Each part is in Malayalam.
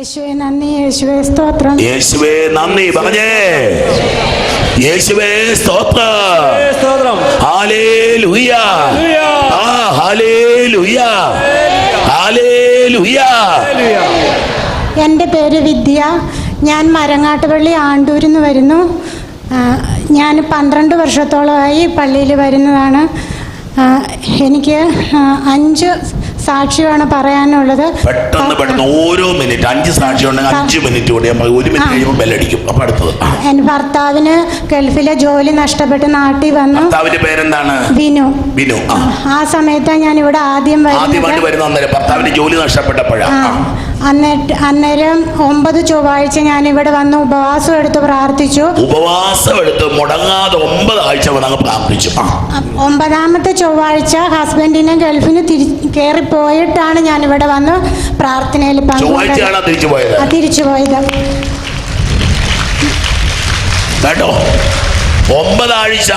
യേശുവെ നന്ദി യേശുവേ സ്തോത്രം. യേശുവേ നന്ദി പറഞ്ഞേ. യേശുവേ സ്തോത്രം. ഹാലേലുയ. ആ ഹാലേലുയ. ഹാലേലുയ. എന്റെ പേര് വിദ്യ. ഞാൻ മരങ്ങാട്ടുപള്ളി ആണ്ടൂരിൽ നിന്ന് വരുന്നു. ഞാൻ പന്ത്രണ്ട് വർഷത്തോളമായി പള്ളിയിൽ വരുന്നതാണ്. എനിക്ക് അഞ്ച് സാക്ഷിയാണ് പറയാനുള്ളത്. പെട്ടെന്ന് പെട്ടെന്ന് ഓരോ മിനിറ്റ് അഞ്ച് സാക്ഷി ഉണ്ടെങ്കിൽ അഞ്ച് മിനിറ്റ് കൂടി നമ്മൾ ഒരു മിനിറ്റ് കഴിയുമ്പോൾ ബെല്ലടിക്കും. അപ്പൊ അടുത്തത്. എന്റെ ഭർത്താവിന് ഗൾഫിലെ ജോലി നഷ്ടപ്പെട്ട് നാട്ടിൽ വന്നു. ഭർത്താവിന്റെ പേരെന്താണ്? വിനു. ബിനു ആ. സമയത്താണ് ഞാൻ ഇവിടെ ആദ്യം ആദ്യമായിട്ട് വരുന്ന ഭർത്താവിന്റെ ജോലി നഷ്ടപ്പെട്ടപ്പോഴാ. എന്നിട്ട് അന്നേരം ഒമ്പത് ചൊവ്വാഴ്ച ഞാൻ ഇവിടെ വന്ന് ഉപവാസം എടുത്ത് പ്രാർത്ഥിച്ചു. ഉപവാസം എടുത്ത് മുടങ്ങാതെ ഒമ്പത് ആഴ്ച പ്രാർത്ഥിച്ചു. ഒമ്പതാമത്തെ ചൊവ്വാഴ്ച ഹസ്ബൻഡിനെ ഗൾഫിന് തിരി കയറിപ്പോയിട്ടാണ് ഞാൻ ഇവിടെ വന്ന് പ്രാർത്ഥനയിൽ പങ്കെടുത്തത്. തിരിച്ചു പോയത്. കേട്ടോ? ഒമ്പതാഴ്ച.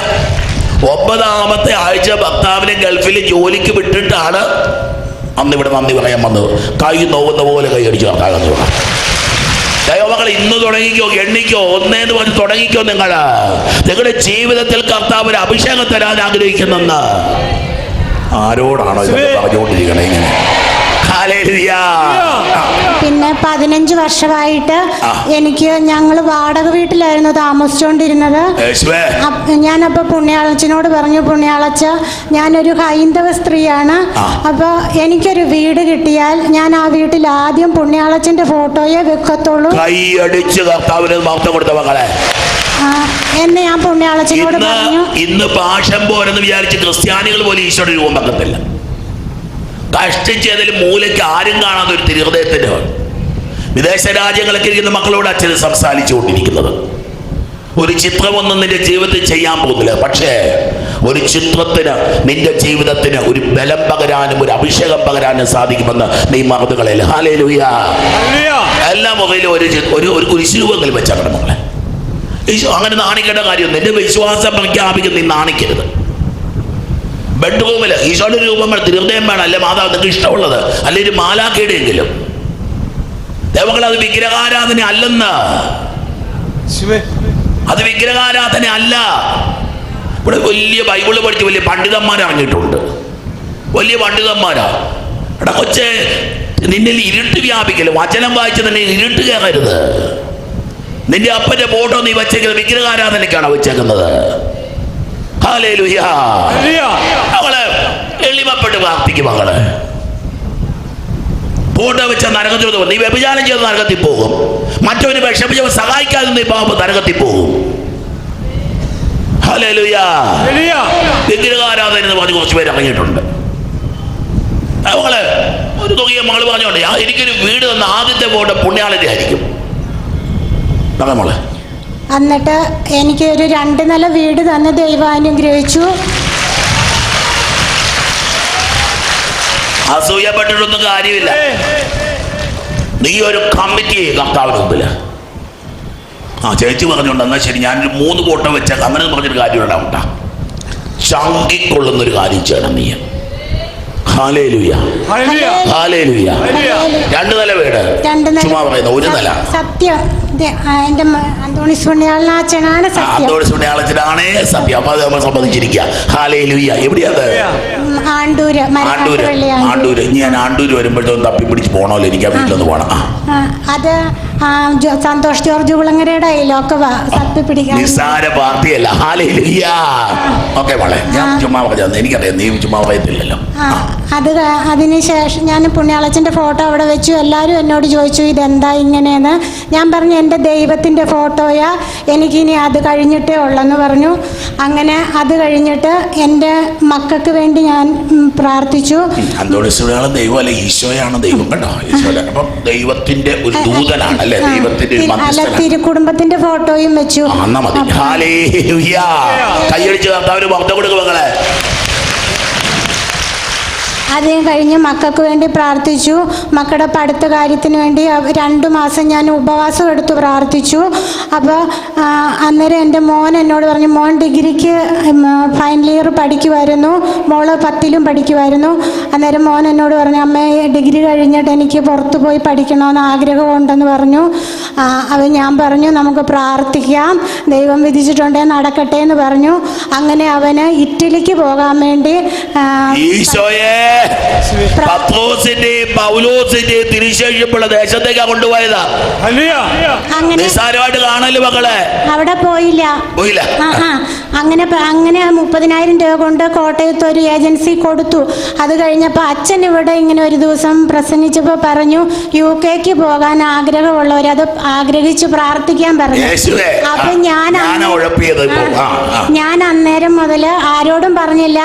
ഒമ്പതാമത്തെ ആഴ്ച ഭർത്താവിനെ ഗൾഫിൽ ജോലിക്ക് വിട്ടിട്ടാണ് അന്ന് ഇവിടെ നന്ദി പറയാൻ വന്നത് കൈ നോവുന്ന പോലെ കൈ അടിച്ചു കർത്താവെന്ന് പറഞ്ഞു ദൈവമക്കൾ ഇന്ന് തുടങ്ങിക്കോ എണ്ണിക്കോ ഒന്നേന്ന് പറഞ്ഞ് തുടങ്ങിക്കോ നിങ്ങൾ നിങ്ങളുടെ ജീവിതത്തിൽ കർത്താവ് ഒരു അഭിഷേകം തരാൻ ആഗ്രഹിക്കുന്നെന്ന്. ആരോടാണോ പറഞ്ഞുകൊണ്ടിരിക്കണേ ഇങ്ങനെ? പതിനഞ്ച് വർഷമായിട്ട് എനിക്ക് ഞങ്ങൾ വാടക വീട്ടിലായിരുന്നു താമസിച്ചുകൊണ്ടിരുന്നത് ഞാനപ്പോ പുണ്യാളച്ചനോട് പറഞ്ഞു പുണ്യാളച്ച ഞാനൊരു ഹൈന്ദവ സ്ത്രീയാണ്. അപ്പൊ അപ്പോൾ എനിക്കൊരു വീട് കിട്ടിയാൽ ഞാൻ ആ വീട്ടിൽ ആദ്യം പുണ്യാളച്ചന്റെ ഫോട്ടോയെ വെക്കത്തുള്ളൂ. കൈയടിച്ച് കർത്താവിന് മഹത്വം കൊടുത്ത മക്കളെ. എന്ന് ഞാൻ പുണ്യാളച്ചനോട് പറഞ്ഞു. ഇന്ന് പാഷം പോരെന്ന് വിചാരിച്ച് ക്രിസ്ത്യാനികൾ പോലും ഈശോയുടെ രൂപം വെക്കത്തില്ല. കഷ്ടിച്ചതിൽ മൂലയ്ക്ക് ആരും കാണാതെ ഒരു തിരുഹൃദയത്തിന് വിദേശ രാജ്യങ്ങളൊക്കെ ഇരിക്കുന്ന മക്കളോട് അച്ഛൻ സംസാരിച്ചുകൊണ്ടിരിക്കുന്നത്. ഒരു ചിത്രമൊന്നും നിന്റെ ജീവിതത്തിൽ ചെയ്യാൻ പോകുന്നില്ല. പക്ഷേ ഒരു ചിത്രത്തിന് നിന്റെ ജീവിതത്തിന് ഒരു ബലം പകരാനും ഒരു അഭിഷേകം പകരാനും സാധിക്കുമെന്ന് നീ മറുതുകളിൽ ഹാലേലുയ എല്ലാ മുഖയിലും ഒരു ഒരു ഒരു കുരിശിരൂപങ്ങൾ വെച്ചാൽ മക്കളെ. ഈശോ അങ്ങനെ നാണിക്കേണ്ട കാര്യം നിന്റെ വിശ്വാസം പ്രഖ്യാപിക്കുന്ന നീ നാണിക്കരുത്. ബെഡ്റൂമിൽ ഈശോയുടെ രൂപം തിരുവനന്തപുരം വേണം. അല്ലെ മാതാവ് നിങ്ങൾക്ക് ഇഷ്ടമുള്ളത്? അല്ലെ ഒരു മാലാക്കയുടെ എങ്കിലും ദൈവങ്ങൾ അത് വിഗ്രഹാരാധന അല്ലെന്ന്. അത് വിഗ്രഹാരാധന അല്ല. ഇവിടെ വലിയ ബൈബിൾ പഠിച്ച് വലിയ പണ്ഡിതന്മാർ ഇറങ്ങിയിട്ടുണ്ട്. വലിയ പണ്ഡിതന്മാരാ. എടാ കൊച്ചെ നിന്നിൽ ഇരുട്ട് വ്യാപിക്കൽ വചനം വായിച്ച് തന്നെ ഇരുട്ട് കയറരുത് നിന്റെ അപ്പന്റെ ഫോട്ടോ നീ വെച്ചേക്കുന്നത് വിഗ്രഹാരാധനയ്ക്കാണ് വെച്ചേക്കുന്നത്. മകൾ എളിമപ്പെട്ട് പ്രാർത്ഥിക്കും മകൾ. ഫോട്ടോ വെച്ച നരകത്തിൽ പോകും നീ വ്യഭിചാരം ചെയ്ത് നരകത്തിൽ പോകും. മറ്റവന് വിഷമിച്ചവൻ സഹായിക്കാതെ നീ പാമ്പ് നരകത്തിൽ പോകും. വിഗ്രഹാരാധന എന്ന് പറഞ്ഞ് കുറച്ച് പേര് ഇറങ്ങിയിട്ടുണ്ട്. മകൾ ഒരു തുകയെ മകൾ പറഞ്ഞോണ്ട് "ആ, എനിക്കൊരു വീട് തന്ന ആദ്യത്തെ പോട്ടെ പുണ്യാളിന്റെ ആയിരിക്കും. പറ മോളെ എന്നിട്ട് എനിക്ക് ഒരു രണ്ട് നില വീട് തന്നെ ദൈവം അസൂയപ്പെട്ടിട്ടൊന്നും കാര്യമില്ല. നീ ഒരു കമ്മിറ്റി കർത്താവിന് മുമ്പിൽ. ആ ചേച്ചി പറഞ്ഞോണ്ട് എന്നാ ശരി ഞാനൊരു മൂന്ന് കൂട്ടം വെച്ച അങ്ങനെ പറഞ്ഞൊരു കാര്യം ഉണ്ടാവണ്ട ശങ്കിക്കൊള്ളുന്നൊരു കാര്യം ചെയ്യണം നീ. രണ്ട് നില വീട്. ചുമ്മാ പറയുന്ന ഒരു നില. സത്യം. മ- അന്തോണിസ് പുണ്യാളനാച്ചനാണ് സത്യം. അതോട് സുണ്യാളത്തിനാണേ സത്യം. അപ്പൊ നമ്മൾ സമ്മതിച്ചിരിക്കുക ഹാലേലുയ. എവിടെയാത് ഉം, ആണ്ടൂര് ആണ്ടൂര് ഞാൻ ആണ്ടൂര് വരുമ്പോഴത്തേക്കും തപ്പി പിടിച്ച് പോണല്ലോ എനിക്ക് ആ. വീട്ടിലൊന്ന് പോണം. അത് സന്തോഷ് ജോർജ് കുളങ്ങരയുടെ നിസ്സാര പാർട്ടിയല്ല. ഹാലേലുയ ഓക്കെ മോളെ ഞാൻ ചുമ്മാ പറഞ്ഞു എനിക്കറിയാം നീ ചുമ്മാ പറയത്തില്ലല്ലോ. ആ, അത് അതിന് ശേഷം ഞാൻ പുണ്യാളച്ചന്റെ ഫോട്ടോ അവിടെ വെച്ചു. എല്ലാവരും എന്നോട് ചോദിച്ചു ഇതെന്താ ഇങ്ങനെയെന്ന്? ഞാൻ പറഞ്ഞു എന്റെ ദൈവത്തിന്റെ ഫോട്ടോയാ. എനിക്കിനി അത് കഴിഞ്ഞിട്ടേ ഉള്ളെന്ന് പറഞ്ഞു. അങ്ങനെ അത് കഴിഞ്ഞിട്ട് എന്റെ മക്കൾക്ക് വേണ്ടി ഞാൻ പ്രാർത്ഥിച്ചു. തിരുക്കുടുംബത്തിന്റെ ദൈവമല്ല? ഈശോയാണ് ദൈവം കേട്ടോ. ഈശോയല്ല അപ്പം ദൈവത്തിന്റെ ഒരു ദൂതനാണ് അല്ലെ? ആ, ദൈവത്തിന്റെ ഒരു തി- അല്ല മധ്യസ്ഥനാണ്. ഫോട്ടോയും വെച്ചു. കൈയടിച്ച് കർത്താവിന് മഹത്വം കൊടുക്കും മകളെ അത് കഴിഞ്ഞ് മക്കൾക്ക് വേണ്ടി പ്രാർത്ഥിച്ചു. മക്കളുടെ പഠിത്ത കാര്യത്തിന് വേണ്ടി രണ്ടു മാസം ഞാൻ ഉപവാസം എടുത്ത് പ്രാർത്ഥിച്ചു. അപ്പോൾ അന്നേരം എന്റെ മോൻ എന്നോട് പറഞ്ഞു മോൻ ഡിഗ്രിക്ക് ഫൈനൽ ഇയർ പഠിക്കുമായിരുന്നു മോൾ പത്തിലും പഠിക്കുമായിരുന്നു അന്നേരം മോൻ എന്നോട് പറഞ്ഞു അമ്മേ ഡിഗ്രി കഴിഞ്ഞിട്ട് എനിക്ക് പുറത്ത് പോയി പഠിക്കണമെന്ന് ആഗ്രഹമുണ്ടെന്ന് പറഞ്ഞു. അത് ഞാൻ പറഞ്ഞു നമുക്ക് പ്രാർത്ഥിക്കാം. ദൈവം വിധിച്ചിട്ടുണ്ടേ നടക്കട്ടെ എന്ന് പറഞ്ഞു. അങ്ങനെ അവന് ഇറ്റലിക്ക് പോകാൻ വേണ്ടി ഈശോയെ പത്രോസിന്റെയും പൗലോസിന്റെയും തിരിശേഷിപ്പുള്ള ദേശത്തേക്കാ കൊണ്ടുപോയതാ. അങ്ങനെ നിസ്സാരമായിട്ട് കാണൽ മക്കളെ? അവിടെ പോയില്ല. പോയില്ല. അങ്ങനെ അങ്ങനെ മുപ്പതിനായിരം രൂപ കൊണ്ട് കോട്ടയത്ത് ഒരു ഏജൻസി കൊടുത്തു. അത് കഴിഞ്ഞപ്പോൾ അച്ഛൻ ഇവിടെ ഇങ്ങനെ ഒരു ദിവസം പ്രസംഗിച്ചപ്പോൾ പറഞ്ഞു യു കെക്ക് പോകാൻ ആഗ്രഹമുള്ളവർ അത് ആഗ്രഹിച്ച് പ്രാർത്ഥിക്കാൻ പറഞ്ഞു. അപ്പൊ ഞാൻ ഞാൻ അന്നേരം മുതൽ ആരോടും പറഞ്ഞില്ല.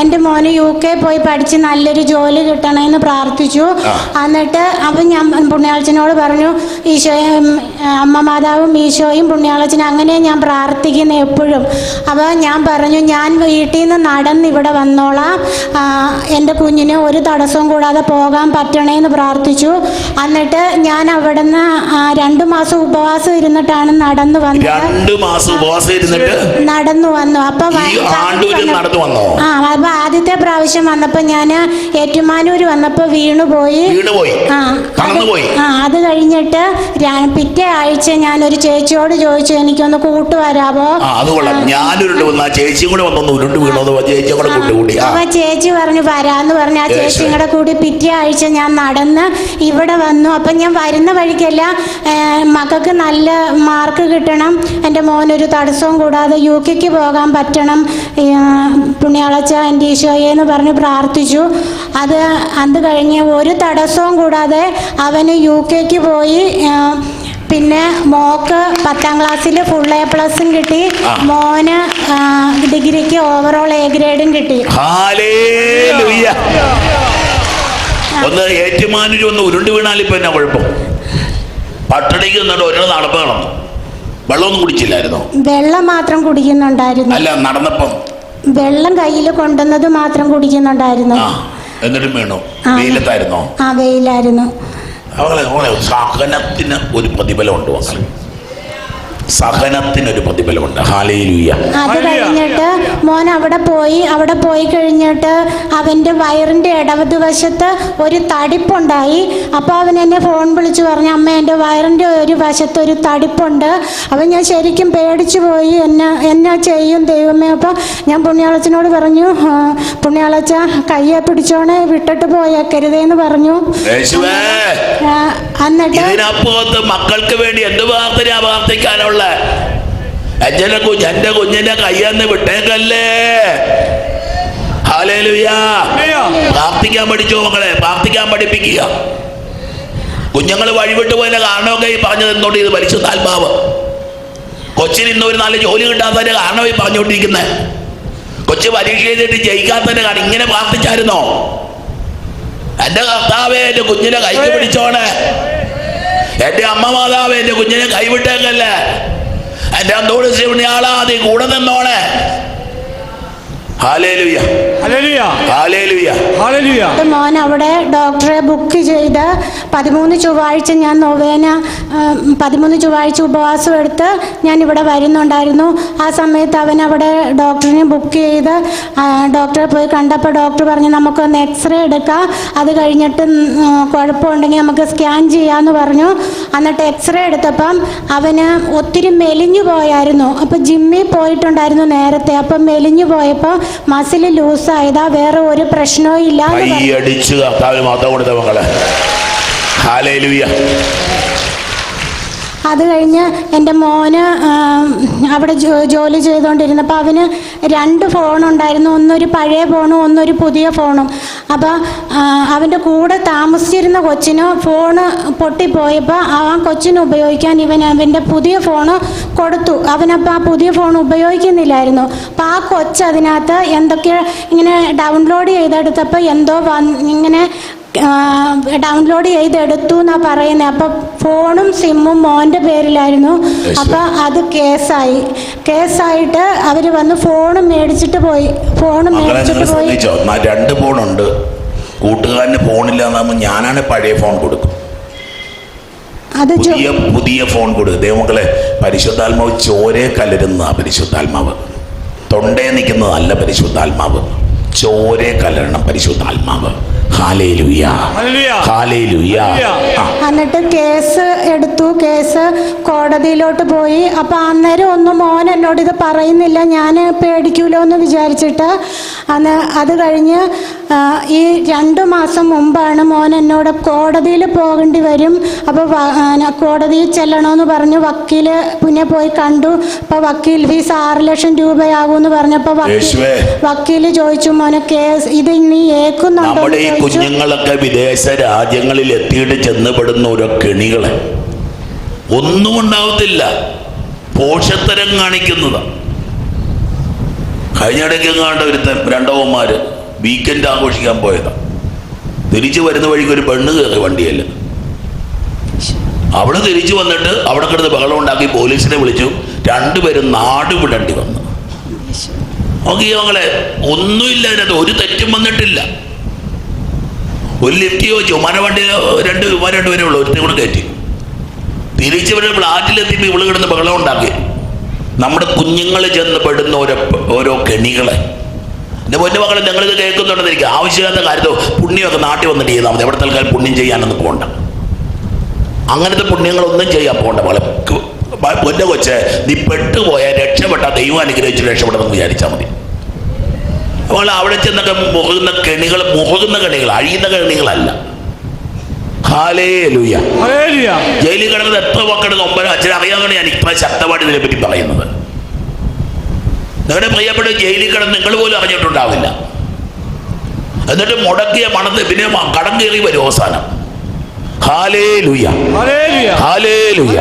എന്റെ മോന് യു കെ പോയി പഠിച്ച് നല്ലൊരു ജോലി കിട്ടണമെന്ന് പ്രാർത്ഥിച്ചു. എന്നിട്ട് അപ്പം ഞാൻ പുണ്യാളച്ചനോട് പറഞ്ഞു ഈശോയും അമ്മ മാതാവും ഈശോയും പുണ്യാളച്ചനും അങ്ങനെ ഞാൻ പ്രാർത്ഥിക്കുന്ന എപ്പോഴും. അപ്പോൾ ഞാൻ പറഞ്ഞു ഞാൻ വീട്ടിൽ നിന്ന് നടന്ന് ഇവിടെ വന്നോളാം. എന്റെ എന്റെ കുഞ്ഞിന് ഒരു തടസ്സവും കൂടാതെ പോകാൻ പറ്റണേന്ന് പ്രാർത്ഥിച്ചു. എന്നിട്ട് ഞാൻ അവിടുന്ന് ആ, രണ്ട് മാസം ഉപവാസം ഇരുന്നിട്ടാണ് നടന്നു വന്നത്. രണ്ടു മാസം ഉപവാസം ഇരുന്നിട്ട് നടന്നു വന്നു. അപ്പൊ നടന്നു വന്നോ? ആ അപ്പൊ ആദ്യത്തെ പ്രാവശ്യം വന്നപ്പോ ഞാൻ ഏറ്റുമാനൂർ വന്നപ്പോ വീണുപോയി വീണുപോയി ആ ആ അത് കഴിഞ്ഞിട്ട് പിറ്റേ ആഴ്ച ഞാൻ ഒരു ചേച്ചിയോട് ചോദിച്ചു എനിക്കൊന്ന് ഞാനുരുണ്ട് വന്ന ചേച്ചിയും കൂടെ ഉരുണ്ട് ചേച്ചിയും കൂടെ കൂട്ടുകൂടി അപ്പൊ ചേച്ചി പറഞ്ഞു വരാന്ന് പറഞ്ഞു. ആ ചേച്ചിയുടെ കൂടെ കൂടി പിറ്റേ ആഴ്ച ഞാൻ നടന്ന് ഇവിടെ വന്നു. അപ്പൊ ഞാൻ വരുന്ന വഴിക്കല്ല മക്കൾക്ക് നല്ല മാർക്ക് കിട്ടണം. എന്റെ മോനൊരു തടസ്സവും കൂടാതെ യു കെക്ക് പോകാൻ പറ്റണം. പുണ്യാളച്ച എന്റെ ഈശോയെ എന്ന് പറഞ്ഞ് പ്രാർത്ഥിച്ചു. അത് അത് കഴിഞ്ഞ് ഒരു തടസ്സവും കൂടാതെ അവന് യു കെക്ക് പോയി. പിന്നെ മോക്ക് പത്താം ക്ലാസ്സിൽ ഫുൾ എ പ്ലസും കിട്ടി. മോന് ഡിഗ്രിക്ക് ഓവറോൾ എ ഗ്രേഡും കിട്ടി. ഒന്ന് ഏറ്റുമാനൂര് ഒന്ന് ഉരുണ്ട് വീണാൽ ഇപ്പൊ എന്നാ കുഴപ്പം? പട്ടണിക്ക് നിന്നിട്ട് ഒരാൾ നടപ്പ് നടന്നു വെള്ളമൊന്നും കുടിച്ചില്ലായിരുന്നോ? വെള്ളം മാത്രം കുടിക്കുന്നുണ്ടായിരുന്നു. അല്ല നടന്നപ്പം. വെള്ളം കയ്യിൽ കൊണ്ടുവന്നത് മാത്രം കുടിക്കുന്നുണ്ടായിരുന്നു. എന്നിട്ടും വീണു. വെയിലത്തായിരുന്നോ? ആ വെയിലായിരുന്നു. അവളെ അവളെ സഹനത്തിന് ഒരു പ്രതിഫലമുണ്ട് മക്കളെ സഹനത്തിനൊരു പ്രതിഫലമുണ്ട്. അത് കഴിഞ്ഞിട്ട് മോൻ അവിടെ പോയി അവിടെ പോയി കഴിഞ്ഞിട്ട് അവന്റെ വയറിന്റെ വയറിന്റെ ഇടവലതുവശത്ത് ഒരു തടിപ്പുണ്ടായി. അപ്പോൾ അവൻ എന്നെ ഫോൺ വിളിച്ച് പറഞ്ഞു അമ്മ എന്റെ വയറിന്റെ ഒരു വശത്ത് ഒരു തടിപ്പുണ്ട്. അപ്പം ഞാൻ ശരിക്കും പേടിച്ചു പോയി. എന്നെ എന്നാ ചെയ്യും ദൈവമേ? അപ്പോൾ ഞാൻ പുണ്യാളച്ചനോട് പറഞ്ഞു "ആ, പുണ്യാളച്ച കയ്യെ പിടിച്ചോണേ വിട്ടിട്ട് പോയേക്കരുതേന്ന് പറഞ്ഞു. എന്നിട്ട് മക്കൾക്ക് വേണ്ടി എന്ത് പ്രാർത്ഥിക്കാനുള്ള എന്റെ കുഞ്ഞ് എന്റെ കുഞ്ഞിന്റെ കയ്യെന്ന് വിട്ടേക്കല്ലേ? പ്രാർത്ഥിക്കാൻ പഠിച്ചോ മക്കളെ? പ്രാർത്ഥിക്കാൻ പഠിപ്പിക്കുക. കുഞ്ഞുങ്ങൾ വഴിവിട്ട് പോയതിന്റെ കാരണമൊക്കെ ഈ പറഞ്ഞത് എന്തുകൊണ്ട് ഇത് പരിശുദ്ധാത്മാവ്? കൊച്ചിന് ഇന്ന് ഒരു നല്ല ജോലി കിട്ടാത്തതിന്റെ കാരണം ഈ പറഞ്ഞുകൊണ്ടിരിക്കുന്നത് കൊച്ചു പരീക്ഷ എഴുതിയിട്ട് ജയിക്കാത്തതിന്റെ കാരണം ഇങ്ങനെ പ്രാർത്ഥിച്ചായിരുന്നോ? എന്റെ കർത്താവെ എന്റെ കുഞ്ഞിനെ കൈ പിടിച്ചോണേ. എന്റെ അമ്മ മാതാവേ എന്റെ കുഞ്ഞിനെ കൈവിട്ടേക്കല്ലേ? എന്റെ അന്തോട് ആളാ നീ കൂടെ നിന്നോളെ. മോൻ അവിടെ ഡോക്ടറെ ബുക്ക് ചെയ്ത് പതിമൂന്ന് ചൊവ്വാഴ്ച ഞാൻ നോവേന പതിമൂന്ന് ചൊവ്വാഴ്ച ഉപവാസം എടുത്ത് ഞാൻ ഇവിടെ വരുന്നുണ്ടായിരുന്നു. ആ സമയത്ത് അവൻ അവിടെ ഡോക്ടറിനെ ബുക്ക് ചെയ്ത് ഡോക്ടറെ പോയി കണ്ടപ്പോൾ ഡോക്ടർ പറഞ്ഞു നമുക്കൊന്ന് എക്സ്റേ എടുക്കാം. അത് കഴിഞ്ഞിട്ട് കുഴപ്പമുണ്ടെങ്കിൽ നമുക്ക് സ്കാൻ ചെയ്യാമെന്ന് പറഞ്ഞു. എന്നിട്ട് എക്സ്റേ എടുത്തപ്പം അവന് ഒത്തിരി മെലിഞ്ഞു പോയായിരുന്നു. അപ്പോൾ ജിമ്മിൽ പോയിട്ടുണ്ടായിരുന്നു നേരത്തെ. അപ്പം മെലിഞ്ഞു പോയപ്പോൾ മസിൽ ലൂസായതാ. വേറെ ഒരു പ്രശ്നവും ഇല്ല പറഞ്ഞു. കർത്താവിന് മാത്രം കൊടുത്ത അത് കഴിഞ്ഞ് എന്റെ മോന് അവിടെ ജോലി ചെയ്തുകൊണ്ടിരുന്നപ്പോൾ അവന് രണ്ട് ഫോണുണ്ടായിരുന്നു ഒന്നൊരു പഴയ ഫോണും ഒന്നൊരു പുതിയ ഫോണും അപ്പോൾ അവന്റെ കൂടെ താമസിച്ചിരുന്ന കൊച്ചിന് ഫോണ് പൊട്ടിപ്പോയപ്പോൾ ആ കൊച്ചിന് ഉപയോഗിക്കാൻ ഇവൻ അവന്റെ പുതിയ ഫോണ് കൊടുത്തു. അവനപ്പോൾ ആ പുതിയ ഫോൺ ഉപയോഗിക്കുന്നില്ലായിരുന്നു. അപ്പോൾ ആ കൊച്ച് അതിനകത്ത് എന്തൊക്കെ ഇങ്ങനെ ഡൗൺലോഡ് ചെയ്തെടുത്തപ്പോൾ എന്തോ ഇങ്ങനെ ഡൗൺലോഡ് ചെയ്തെടുത്തു എന്നാ പറയുന്നത് അപ്പൊ ഫോണും സിമ്മും മോന്റെ പേരിലായിരുന്നു. അപ്പൊ അത് കേസായി. കേസായിട്ട് അവർ വന്ന് ഫോൺ മേടിച്ചിട്ട് പോയി. ഫോൺ മേടിച്ചിട്ട് പോയി. രണ്ട് ഫോണുണ്ട്. കൂട്ടുകാരന് ഫോണില്ല ഞാനാണ് പഴയ ഫോൺ കൊടുക്കും. അത് പുതിയ പുതിയ ഫോൺ കൊടുക്കും. ദൈവമക്കളെ പരിശുദ്ധാത്മാവ് ചോരേ കലരുന്ന പരിശുദ്ധാത്മാവ്. തൊണ്ടേ നിൽക്കുന്നതല്ല പരിശുദ്ധാത്മാവ്. ചോരേ കലരണം പരിശുദ്ധാത്മാവ്. എന്നിട്ട് കേസ് എടുത്തു. കേസ് കോടതിയിലോട്ട് പോയി. അപ്പൊ അന്നേരം ഒന്നും മോൻ എന്നോട് ഇത് പറയുന്നില്ല. ഞാൻ പേടിക്കൂലോ എന്ന് വിചാരിച്ചിട്ട്. അന്ന് അത് കഴിഞ്ഞ് ഈ രണ്ടു മാസം മുമ്പാണ് മോൻ എന്നോട് കോടതിയിൽ പോകേണ്ടി വരും. അപ്പോൾ കോടതിയിൽ ചെല്ലണമെന്ന് പറഞ്ഞു. വക്കീൽ പിന്നെ പോയി കണ്ടു. അപ്പോൾ വക്കീൽ ഫീസ് ആറ് ലക്ഷം രൂപയാകുമെന്ന് പറഞ്ഞപ്പോൾ വക്കീൽ ചോദിച്ചു മോനെ കേസ് ഇത് നീ ഏക്കുന്നുണ്ടോ കുഞ്ഞുങ്ങളൊക്കെ വിദേശ രാജ്യങ്ങളിൽ എത്തിയിട്ട് ചെന്നപ്പെടുന്ന ഓരോ കെണികളെ. ഒന്നും ഉണ്ടാവത്തില്ല. പോഷത്തരം കാണിക്കുന്നതാ. കഴിഞ്ഞിടയ്ക്ക് കണ്ട ഒരു രണ്ടവന്മാര് വീക്കെൻഡ് ആഘോഷിക്കാൻ പോയതാ. തിരിച്ചു വരുന്ന വഴിക്ക് ഒരു പെണ്ണ് കയറി വണ്ടിയല്ല. അവൾ തിരിച്ചു വന്നിട്ട് അവിടെ കിടന്ന് ബഹളം ഉണ്ടാക്കി പോലീസിനെ വിളിച്ചു. രണ്ടുപേരും നാട് വിടേണ്ടി വന്നു. നോക്കി ഞങ്ങളെ ഒന്നുമില്ല അതിനകത്ത്. ഒരു തെറ്റും വന്നിട്ടില്ല. ഒരു ലിഫ്റ്റ് ചോദിച്ചു വണ്ടി രണ്ട് വിമാനം രണ്ടുപേരേ ഉള്ളൂ ഒരുത്തേ കൂടെ കയറ്റി. തിരിച്ചു വരെ ഫ്ലാറ്റിലെത്തിയപ്പോൾ ഇവൾ കിടന്ന് ബഹളം ഉണ്ടാക്കി. നമ്മുടെ കുഞ്ഞുങ്ങൾ ചെന്ന് പെടുന്ന ഓരോ ഓരോ കെണികളെ. എന്റെ പൊന്നു മക്കളെ ഞങ്ങളിത് കേൾക്കുന്നുണ്ടെന്ന് എനിക്ക് ആവശ്യമില്ലാത്ത കാര്യത്തോ പുണ്യമൊക്കെ നാട്ടിൽ വന്നിട്ട് ചെയ്താൽ മതി. എവിടെ തൽക്കാലം പുണ്യം ചെയ്യാനൊന്നും പോകണ്ട അങ്ങനത്തെ പുണ്യങ്ങളൊന്നും ചെയ്യാൻ പോകണ്ട മകളെ പൊന്നെ കൊച്ചെ നീ പെട്ടുപോയാൽ രക്ഷപ്പെട്ട ദൈവം അനുഗ്രഹിച്ച് രക്ഷപ്പെടണമെന്ന് വിചാരിച്ചാൽ മതി. അപ്പോൾ അവിടെ ചെന്നൊക്കെ മുഹുന്ന കെണികൾ മുഹുന്ന കെണികൾ അഴിയുന്ന കെണികളല്ല. ജയിലിൽ കിടന്നത് എത്ര മക്കളുടെ ഒമ്പത് അച്ഛൻ അറിയാമെന്നാണ് ഞാൻ ഇപ്പം ശക്തമായിട്ട് ഇതിനെപ്പറ്റി പറയുന്നത്. നിങ്ങളുടെ പ്രിയപ്പെട്ട ജയിലിൽ കിടന്ന് നിങ്ങൾ പോലും അറിഞ്ഞിട്ടുണ്ടാവില്ല. എന്നിട്ട് മുടക്കിയ മണത്ത് പിന്നെ കടം കയറി വരും അവസാനം. ഹാലേ ലുയ. ഹാലേ ലുയ.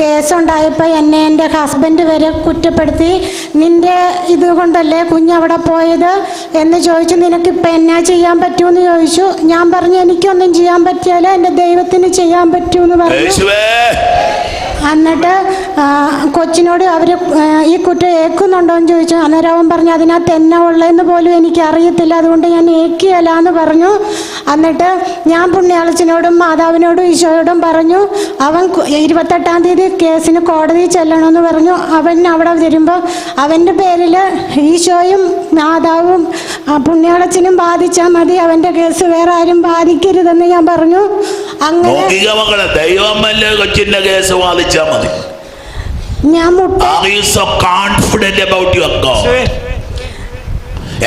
കേസുണ്ടായപ്പോൾ എന്നെ എന്റെ ഹസ്ബൻഡ് വരെ കുറ്റപ്പെടുത്തി. നിന്റെ ഇതുകൊണ്ടല്ലേ കുഞ്ഞ് കുഞ്ഞവിടെ പോയത്? എന്ന് ചോദിച്ചു നിനക്കിപ്പോൾ എന്നാ ചെയ്യാൻ പറ്റുമെന്ന് ചോദിച്ചു. ഞാൻ പറഞ്ഞു എനിക്കൊന്നും ചെയ്യാൻ പറ്റിയാലോ എന്റെ ദൈവത്തിന് ചെയ്യാൻ പറ്റുമെന്ന് പറഞ്ഞു. എന്നിട്ട് കൊച്ചിനോട് അവർ ഈ കുറ്റം ഏക്കുന്നുണ്ടോ എന്ന് ചോദിച്ചു. അന്നേരം അവൻ പറഞ്ഞു അതിനകത്ത് എന്നാ ഉള്ളതെന്ന് പോലും എനിക്ക് അറിയത്തില്ല അതുകൊണ്ട് ഞാൻ ഏക്കിയല്ല എന്ന് പറഞ്ഞു. എന്നിട്ട് ഞാൻ പുണ്യാളച്ചനോടും മാതാവിനോടും ഈശോയോടും പറഞ്ഞു അവൻ ഇരുപത്തെട്ടാം തീയതി കേസിന് കോടതിയിൽ ചെല്ലണമെന്ന് പറഞ്ഞു. അവൻ അവിടെ വരുമ്പോൾ അവന്റെ പേരിൽ ഈശോയും മാതാവും പുണ്യാളച്ചനും ബാധിച്ചാൽ മതി. അവന്റെ കേസ് വേറെ ആരും ബാധിക്കരുതെന്ന് ഞാൻ പറഞ്ഞു. അങ്ങനെ ദൈവമല്ലേ കൊച്ചിന്റെ കേസ് വാദിച്ചാ മതി. ഞാൻ കോൺഫിഡന്റ് അബൌട്ട് യുവർ ഗോഡ്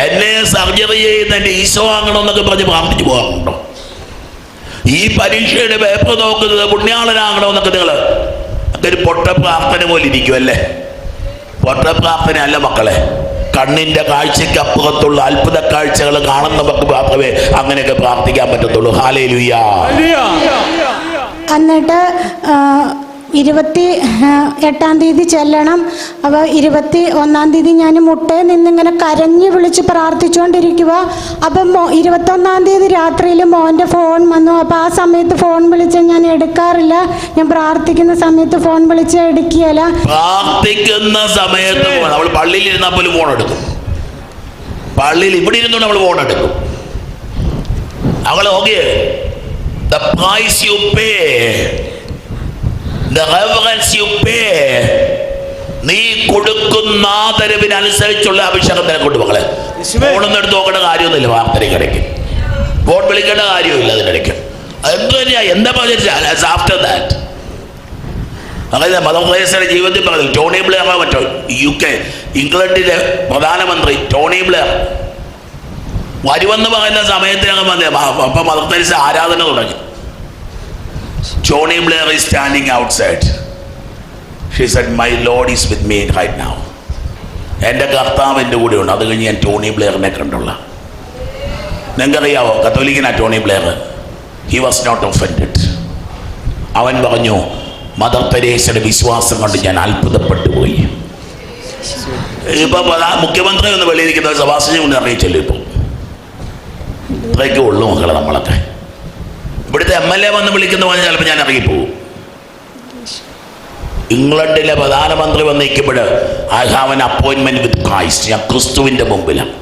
എന്നെ സർജറി ചെയ്യുന്ന എന്റെ ഈശോ ആകണമെന്നൊക്കെ പറഞ്ഞ് പ്രാർത്ഥിച്ചു പോകാറുണ്ടോ? ഈ പരീക്ഷയുടെ പേപ്പർ നോക്കുന്നത് പുണ്യാളനാകണമെന്നൊക്കെ നിങ്ങൾ അതൊരു പൊട്ട പ്രാർത്ഥന പോലെ ഇരിക്കും അല്ലേ? പൊട്ട പ്രാർത്ഥന അല്ല മക്കളെ. കണ്ണിന്റെ കാഴ്ചയ്ക്ക് അപ്പുറത്തുള്ള അത്ഭുത കാഴ്ചകൾ കാണുന്ന നമുക്ക് മാത്രമേ അങ്ങനെയൊക്കെ പ്രാർത്ഥിക്കാൻ പറ്റത്തുള്ളൂ. ഹാലേ ലുയ്യാ. എന്നിട്ട് ഇരുപത്തി എട്ടാം തീയതി ചെല്ലണം. അപ്പോൾ ഇരുപത്തി ഒന്നാം തീയതി ഞാൻ മുട്ടയിൽ നിന്നിങ്ങനെ കരഞ്ഞ് വിളിച്ച് പ്രാർത്ഥിച്ചുകൊണ്ടിരിക്കുക അപ്പം മോ ഇരുപത്തൊന്നാം തീയതി രാത്രിയിൽ മോന്റെ ഫോൺ വന്നു. അപ്പോൾ ആ സമയത്ത് ഫോൺ വിളിച്ച് ഞാൻ എടുക്കാറില്ല. ഞാൻ പ്രാർത്ഥിക്കുന്ന സമയത്ത് ഫോൺ വിളിച്ച് എടുക്കുകയില്ല. പ്രാർത്ഥിക്കുന്ന സമയത്ത് നമ്മൾ പള്ളിയിൽ ഇരുന്നാൽ പോലും ഫോൺ എടുക്കും. പള്ളിയിൽ ഇവിടെ ഇരുന്നു നമ്മൾ ഫോൺ എടുക്കും. അവൾ okay the price you pay. The reference you pay നീ കൊടുക്കുന്ന ആദരവിനനുസരിച്ചുള്ള അഭിഷേകത്തിനെ കൊണ്ട് മകളെ ഫോണൊന്നെടുത്ത് നോക്കേണ്ട കാര്യമൊന്നുമില്ല വാർത്തയ്ക്കിടയ്ക്ക് ഫോൺ വിളിക്കേണ്ട കാര്യമില്ല അതിനിടയ്ക്ക്. എന്തു തന്നെയാ എന്താ പറഞ്ഞാൽ ആഫ്റ്റർ ദാറ്റ് ജീവിതത്തിൽ പറഞ്ഞു ടോണി ബ്ലെയർ മറ്റോ യു കെ ഇംഗ്ലണ്ടിലെ പ്രധാനമന്ത്രി ടോണി ബ്ലെയർ. വരുമെന്ന് പറയുന്ന സമയത്തിനകം വന്നേ അപ്പൊ മദർ തെരേസ ആരാധന തുടങ്ങി. Blair is standing outside she said my Lord is with me right now എന്റെ കർത്താവ് എന്റെ കൂടെയുണ്ട് അത് കഴിഞ്ഞ് ഞാൻ ടോണി ബ്ലെയറിനെ കണ്ടുള്ള. നിങ്ങൾക്കറിയാവോ കത്തോലിക്കനാ Tony Blair? He was not offended അവൻ പറഞ്ഞു മദർ തെരേസയുടെ വിശ്വാസം കൊണ്ട് ഞാൻ അത്ഭുതപ്പെട്ടു പോയി. ഇപ്പം മുഖ്യമന്ത്രി ഒന്ന് വെളിയിരിക്കുന്ന സഭാസിനെ ഒന്ന് അറിയിച്ചല്ലോ ഇപ്പം. ഇത്രയൊക്കെ ഉള്ളു മക്കളെ നമ്മളൊക്കെ. ഇവിടുത്തെ എം എൽ എ വന്ന് വിളിക്കുന്ന പോലെ ചിലപ്പോൾ ഞാൻ ഇറങ്ങിപ്പോകും ഇംഗ്ലണ്ടിലെ പ്രധാനമന്ത്രി വന്ന് നിൽക്കുമ്പോൾ ഐ ഹാവ് എൻ അപ്പോയിൻമെന്റ് വിത്ത് ക്രൈസ്റ്റ് ഞാൻ ക്രിസ്തുവിന്റെ മുമ്പിലാണ്.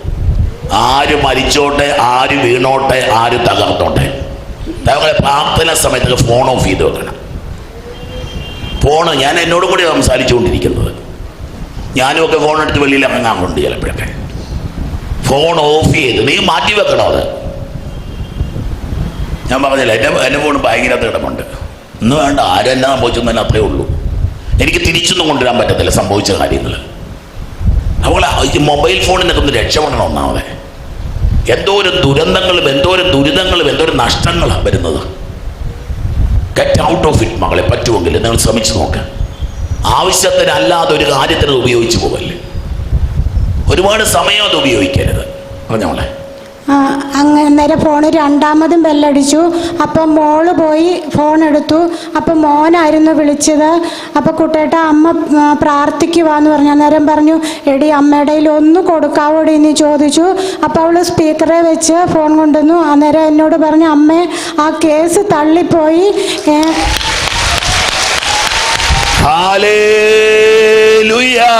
ആര് മരിച്ചോട്ടെ ആര് വീണോട്ടെ ആര് തകർത്തോട്ടെ ഞങ്ങളെ പ്രാർത്ഥന സമയത്ത് ഫോൺ ഓഫ് ചെയ്ത് വെക്കണം. ഫോണ് ഞാൻ എന്നോട് കൂടി സംസാരിച്ചുകൊണ്ടിരിക്കുന്നത്. ഞാനും ഒക്കെ ഫോൺ എടുത്ത് വെളിയിൽ ഇറങ്ങാറുണ്ട് ചിലപ്പോഴൊക്കെ. ഫോൺ ഓഫ് ചെയ്ത് നീ മാറ്റി വെക്കണോ അത്? ഞാൻ പറഞ്ഞില്ല എന്റെ എന്റെ ഫോൺ ഭയങ്കര കിടപ്പുണ്ട് ഇന്ന് വേണ്ട ആരെല്ലാം സംഭവിച്ചെന്ന് അത്രേ ഉള്ളൂ. എനിക്ക് തിരിച്ചൊന്നും കൊണ്ടുവരാൻ പറ്റത്തില്ല സംഭവിച്ച കാര്യങ്ങൾ. അപ്പോൾ ഈ മൊബൈൽ ഫോണിനൊക്കെ ഒന്ന് രക്ഷപ്പെടണം ഒന്നാമതെ. എന്തോരം ദുരന്തങ്ങളും എന്തോരം ദുരിതങ്ങളും എന്തോരം നഷ്ടങ്ങളാണ് വരുന്നത്. ഗെറ്റ് ഔട്ട് ഓഫ് ഇറ്റ് മകളെ പറ്റുമെങ്കിൽ നിങ്ങൾ ശ്രമിച്ചു നോക്കുക ആവശ്യത്തിനല്ലാതെ ഒരു കാര്യത്തിന് ഉപയോഗിച്ച് പോകല്ലേ ഒരുപാട് സമയം അത് ഉപയോഗിക്കരുത്. പറഞ്ഞോളെ ആ, അങ്ങ് അന്നേരം ഫോണ് രണ്ടാമതും ബെല്ലടിച്ചു അപ്പം മോൾ പോയി ഫോൺ എടുത്തു. അപ്പം മോനായിരുന്നു വിളിച്ചത്. അപ്പം കുട്ടേട്ട അമ്മ പ്രാർത്ഥിക്കുവാന്ന് പറഞ്ഞു. അന്നേരം പറഞ്ഞു എടി അമ്മയുടെ ഒന്നും കൊടുക്കാവോടി എന്ന് ചോദിച്ചു. അപ്പോൾ അവൾ സ്പീക്കറെ വെച്ച് ഫോൺ കൊണ്ടുവന്നു. അന്നേരം എന്നോട് പറഞ്ഞു അമ്മേ ആ കേസ് തള്ളിപ്പോയി. ഹാലേ ലുയാ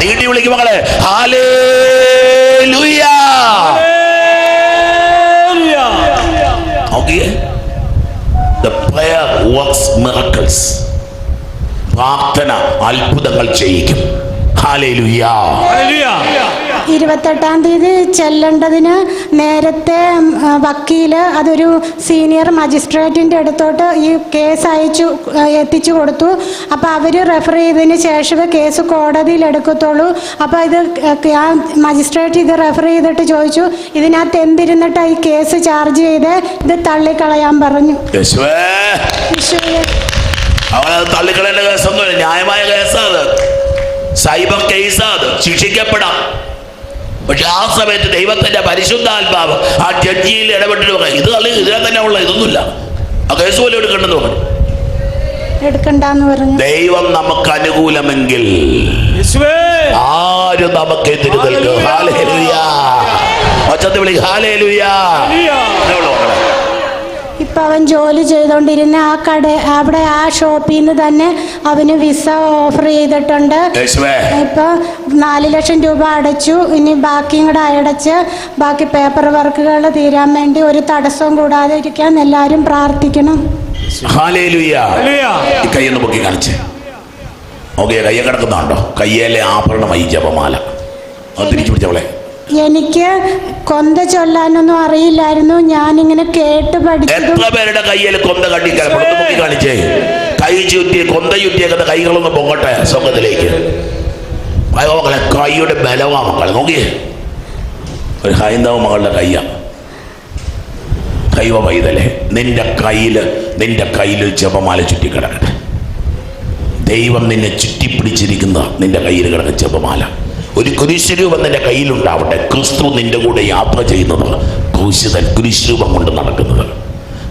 നീട്ടി വിളിക്കും മകളെ. ഹാലേലൂയ. Miracles. പ്രാർത്ഥന അത്ഭുതങ്ങൾ ചെയ്യിക്കും. ഇരുപത്തെട്ടാം തീയതി ചെല്ലേണ്ടതിന് നേരത്തെ വക്കീൽ അതൊരു സീനിയർ മജിസ്ട്രേറ്റിന്റെ അടുത്തോട്ട് ഈ കേസ് അയച്ചു എത്തിച്ചു കൊടുത്തു. അപ്പോൾ അവർ റെഫർ ചെയ്തതിന് ശേഷമേ കേസ് കോടതിയിൽ എടുക്കത്തുള്ളൂ. അപ്പോൾ ഇത് ആ മജിസ്ട്രേറ്റ് ഇത് റെഫർ ചെയ്തിട്ട് ചോദിച്ചു ഇതിനകത്ത് എന്തിരുന്നിട്ടാണ് ഈ കേസ് ചാർജ് ചെയ്ത്? ഇത് തള്ളിക്കളയാൻ പറഞ്ഞു. അവനത് തള്ളിക്കളേണ്ട കേസൊന്നുമില്ല. ന്യായമായ കേസാണ് അത്. സൈബർ കേസാണ്. ശിക്ഷിക്കപ്പെടാം. പക്ഷെ ആ സമയത്ത് ദൈവത്തിന്റെ പരിശുദ്ധാത്മാവ് ആ ജഡ്ജിയിൽ ഇടപെട്ടിട്ട് പറയാം ഇത് തള്ളി ഇതിനെ തന്നെ ഉള്ള ഇതൊന്നുമില്ല. ആ കേസ് പോലും എടുക്കണ്ടെന്ന് പറഞ്ഞു. പറഞ്ഞു. ദൈവം നമുക്ക് അനുകൂലമെങ്കിൽ ആരും നമുക്ക് എതിര് നിൽക്കും. ഹാലേലുയ ഒച്ചത്ത് വിളി ഹാലേലുയ അതേ ഉള്ളൂ മക്കളെ. ഇപ്പം അവൻ ജോലി ചെയ്തുകൊണ്ടിരുന്ന ആ കട അവിടെ ആ ഷോപ്പിൽ നിന്ന് തന്നെ അവന് വിസ ഓഫർ ചെയ്തിട്ടുണ്ട്. ഇപ്പൊ നാല് ലക്ഷം രൂപ അടച്ചു. ഇനി ബാക്കിയും കൂടെ അടച്ച് ബാക്കി പേപ്പർ വർക്കുകൾ തീരാൻ വേണ്ടി ഒരു തടസ്സവും കൂടാതെ ഇരിക്കാൻ എല്ലാവരും പ്രാർത്ഥിക്കണം. കൈയൊന്ന് പൊക്കി കാണിച്ചേ. ഓക്കെ കയ്യ കിടക്കുന്നുണ്ടോ? കയ്യേലെ ആഭരണമായി ജപമാല. അത് തിരിച്ചു പിടിച്ചവളെ എനിക്ക് കൊന്ത ചൊല്ലാനൊന്നും അറിയില്ലായിരുന്നു. ഞാനിങ്ങനെ കേട്ട് പഠിച്ചതും എത്ര പേരുടെ കയ്യിൽ കൊന്ത കണ്ടിക്കാൻ കാണിച്ചേ. കൈ ചുറ്റി കൊന്ത ചുറ്റിയൊക്കെ കൈകളൊന്ന് പൊങ്ങട്ടെ സ്വർഗത്തിലേക്ക്. മകളെ കൈയുടെ ബലവാ മക്കളെ നോക്കിയേ. ഒരു ഹൈന്ദവ മകളുടെ കയ്യാ. കൈവ പൈതലേ നിന്റെ കയ്യിൽ നിന്റെ കയ്യിൽ ജപമാല ചുറ്റി കിടക്കട്ടെ ദൈവം നിന്നെ ചുറ്റിപ്പിടിച്ചിരിക്കുന്ന നിന്റെ കയ്യിൽ കിടക്കുന്ന ജപമാല. ഒരു കുരിശുരൂപം നിന്റെ കയ്യിലുണ്ടാവട്ടെ. ക്രിസ്തു നിന്റെ കൂടെ യാത്ര ചെയ്യുന്നത് ക്രൂശിതൻ കുരിശുരൂപം കൊണ്ട് നടക്കുന്നത്.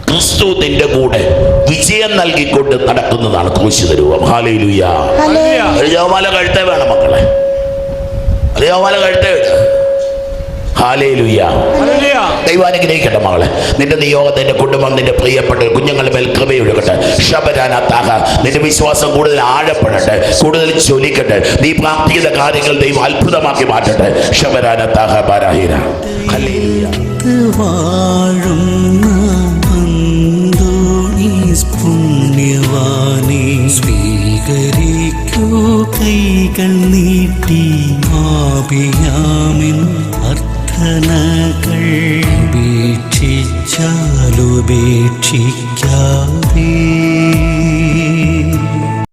ക്രിസ്തു നിന്റെ കൂടെ വിജയം നൽകിക്കൊണ്ട് നടക്കുന്നതാണ് ക്രൂശിത രൂപം ഹാലയിലുയ ഹലേ ഒരു കഴുത്തേ വേണം മക്കളെ. ഒരു കഴുത്തേ വേണം. ഹാലയിലുയ ദൈവാനുഗ്രഹിക്കട്ടെ മകളെ. നിന്റെ നിയോഗം നിന്റെ കുടുംബം നിന്റെ പ്രിയപ്പെട്ട കുഞ്ഞുങ്ങളുടെ മേൽ കൃപയൊഴുകട്ടെ ശബരാനാത്താക നിന്റെ വിശ്വാസം കൂടുതൽ ആഴപ്പെടട്ടെ. കൂടുതൽ ചൊലിക്കട്ടെ നീ പ്രാർത്ഥിക്കുന്ന കാര്യങ്ങൾ ദൈവം അത്ഭുതമാക്കി മാറ്റട്ടെ. ശബരാനാത്താക ബാരാഹിര. സ്വീകരിക്കൂ. കൈകൾ നീട്ടി ആപിയാമിൻ അർത്ഥനകൾ ഉപേക്ഷിച്ചാലുപേക്ഷിക്ക